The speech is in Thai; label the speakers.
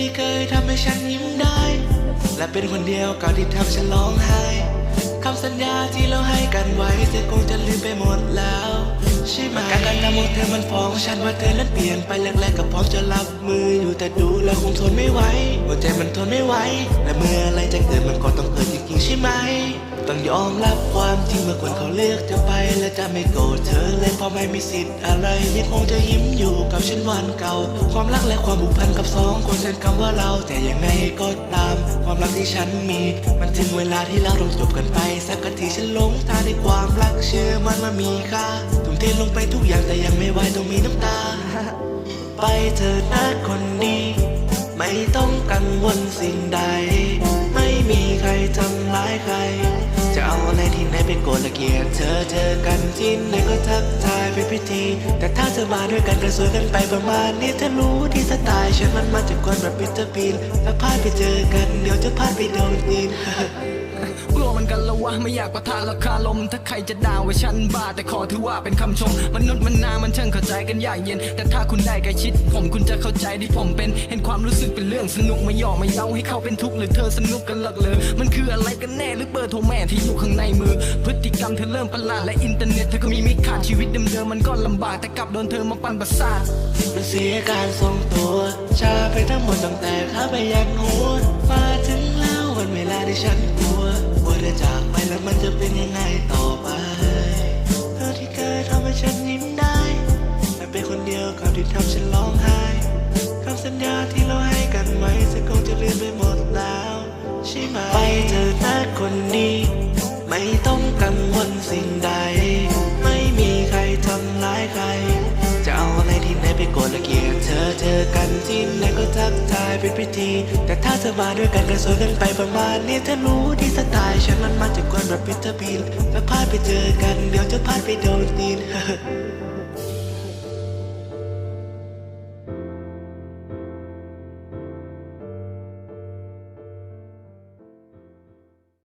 Speaker 1: ที่เคยทำให้ฉันยิ้มได้ และเป็นคนเดียวกับที่ทำฉันร้องไห้คำสัญญาที่เราให้กันไว้เธอคงจะลืมไปหมดแล้ว ใช่ไหมการกระทำของเธอมันฟ้องฉันว่าเธอนั้นเปลี่ยนไปแรกๆก็พร้อมจะรับมืออยู่แต่ดูแล้วคงทนไม่ไหวหัวใจมันทนไม่ไหวและเมื่ออะไรจะเกิดมันก็ต้องเกิดจริงๆใช่ไหมต้องยอมรับความจริงเมื่อคนเขาเลือกจะไปและจะไม่โกรธเธอเลยเพราะไม่มีสิทธิ์อะไรยังคงจะยิ้มอยู่กับฉันวันเก่า ความรักและความผูกพันกับสองคนเป็นคำว่าเราแต่ยังไงก็ตาม ความรักที่ฉันมี มันถึงเวลาที่เราต้องจบกันไป สักทีฉันหลงทางในความรักเชื่อมันมามีค่าทุ่มเทลงไปทุกอย่างแต่ยังไม่ไหวต้องมีน้ำตา ไปเธอนะคนดี ไม่ต้องกังวลสิ่งใด ไม่มีใครทำร้ายใคร จะเอาอะไรที่ไหนไปโกรธละเกียดเธอเจอกันที่ไหนก็ทักทายเป็นพิธี แต่ถ้าเธอมาด้วยกันก็สวยกันไปประมาณนี้เธอรู้ที่สไตล์ฉันมันมาจากคนแบบปิเตอร์ปีนถ้าพลาดไปเจอกันเดี๋ยวจะพลาดไปโดนตีน
Speaker 2: กันละวะไม่อยากประทานราคาลม ถ้าใครจะด่าว่าฉันบ้าแต่ขอถือว่าเป็นคำชม มนุษย์มันนามันช่างเข้าใจกันยากเย็น แต่ถ้าคุณได้ใกล้ชิด ผมคุณจะเข้าใจที่ผมเป็น เห็นความรู้สึกเป็นเรื่องสนุกไม่ย่อไม่เย้าให้เขาเป็นทุกข์หรือเธอสนุกกันเลิกเลย มันคืออะไรกันแน่หรือเบอร์โทรแม่ที่อยู่ข้างในมือ พฤติกรรมเธอเริ่มประหลาดและอินเทอร์เน็ตเธอก็มีมิขาดชีวิตเดิมๆมันก็ลำบากแต่กลับโดนเธอมาปั่นประสาท
Speaker 1: มันเสียการทรงตัวชาไปทั้งหมดตั้งแต่ข้าไปยันหัว ล้ววันเวลาที่ฉันกลัวว่าจะจากไปแล้วมันจะเป็นยังไงต่อไป เธอที่เคยทำให้ฉันยิ้มได้แต่เป็นคนเดียวกับที่ทำฉันร้องไห้คำสัญญาที่เราให้กันไว้สักคงจะลืมไปหมดแล้วใช่ไหมไปเธอนะคนดีไม่ต้องกังวลสิ่งใด ไม่มีใครทำร้ายใคร จะเอาอะไรที่ไหนไปกรธและ เจอกันที่ไหนก็ทักทายเป็นพิธี แต่ถ้าเธอมาด้วยกันก็สวยกันไปประมาณนี้เธอรู้ที่สไตล์ฉันมันมาจากคนแบบพิเทอร์บีนถ้าพลาดไปเจอกันเดี๋ยวจะพลาดไปโดนตีน